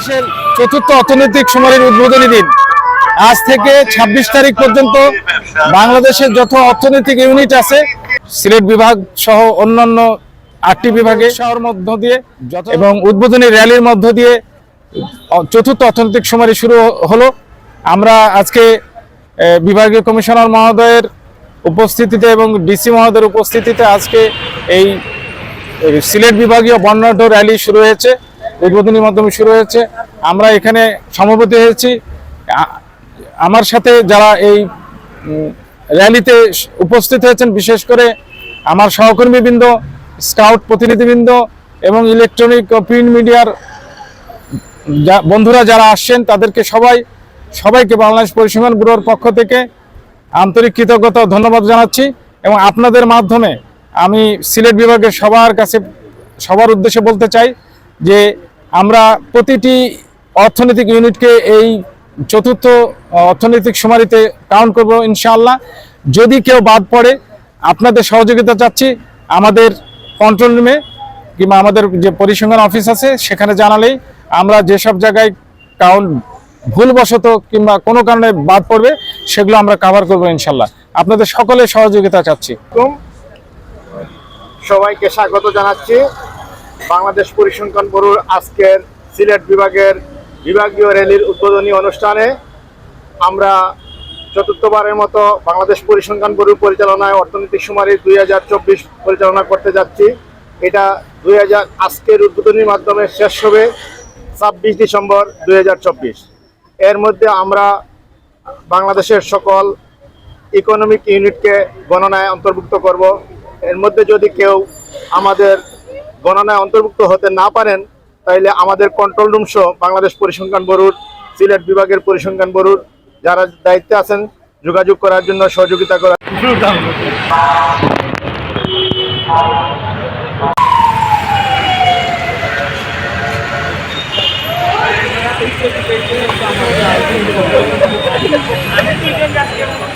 বাংলাদেশের চতুর্থ অর্থনৈতিক সমরের উদ্বোধনী দিন। আজ থেকে ২৬ তারিখ পর্যন্ত বাংলাদেশের যত অর্থনৈতিক ইউনিট আছে সিলেট বিভাগ সহ অন্যান্য আটটি বিভাগে শহর মধ্য দিয়ে এবং উদ্বোধনী র্যালির মধ্য দিয়ে চতুর্থ অর্থনৈতিক সময় শুরু হলো। আমরা আজকে বিভাগীয় কমিশনার মহোদয়ের উপস্থিতিতে এবং ডিসি মহোদয়ের উপস্থিতিতে আজকে এই সিলেট বিভাগীয় বর্ণাঢ্য র্যালি শুরু হয়েছে। উদ্বোধনীর মাধ্যমে শুরু হয়েছে। আমরা এখানে সমবেত হয়েছি। আমার সাথে যারা এই র্যালিতে উপস্থিত হয়েছেন, বিশেষ করে আমার সহকর্মীবৃন্দ, স্কাউট প্রতিনিধিবৃন্দ এবং ইলেকট্রনিক প্রিন্ট মিডিয়ার বন্ধুরা যারা আসছেন, তাদেরকে সবাই, সবাইকে বাংলাদেশ পরিসংখ্যান ব্যুরোর পক্ষ থেকে আন্তরিক কৃতজ্ঞতা ধন্যবাদ জানাচ্ছি এবং আপনাদের মাধ্যমে আমি সিলেট বিভাগের সবার কাছে, সবার উদ্দেশ্যে বলতে চাই যে আমরা প্রতিটি অর্থনৈতিক ইউনিটকে এই চতুর্থ অর্থনৈতিক সুমারিতে কাউন্ট করব ইনশাআল্লাহ। যদি কেউ বাদ পড়ে, আপনাদের সহযোগিতা চাচ্ছি আমাদের কন্ট্রোল রুমে কিংবা আমাদের যে পরিসংখ্যান অফিস আছে, সেখানে জানালেই আমরা যেসব জায়গায় কাউন্ট ভুলবশত কিংবা কোনো কারণে বাদ পড়বে, সেগুলো আমরা কাভার করব ইনশাল্লাহ আপনাদের সকলে সহযোগিতা চাচ্ছি। সবাইকে স্বাগত জানাচ্ছি। বাংলাদেশ পরিসংখ্যান ব্যুরোর আজকের সিলেট বিভাগের বিভাগীয় র্যালির উদ্বোধনী অনুষ্ঠানে আমরা চতুর্থবারের মতো বাংলাদেশ পরিসংখ্যান ব্যুরোর পরিচালনায় অর্থনৈতিক সুমারি দুই হাজার চব্বিশ পরিচালনা করতে যাচ্ছি। এটা দুই হাজার আজকের উদ্বোধনীর মাধ্যমে শেষ হবে ছাব্বিশ ডিসেম্বর দুই হাজার চব্বিশ। এর মধ্যে আমরা বাংলাদেশের সকল ইকোনমিক ইউনিটকে গণনায় অন্তর্ভুক্ত করব। এর মধ্যে যদি কেউ আমাদের গণনায় অন্তর্ভুক্ত হতে না পারেন, তাইলে আমাদের কন্ট্রোল রুম সহ বাংলাদেশ পরিসংখ্যান ব্যুরোর, সিলেট বিভাগের পরিসংখ্যান ব্যুরোর যারা দায়িত্বে আছেন, যোগাযোগ করার জন্য সহযোগিতা করার Thank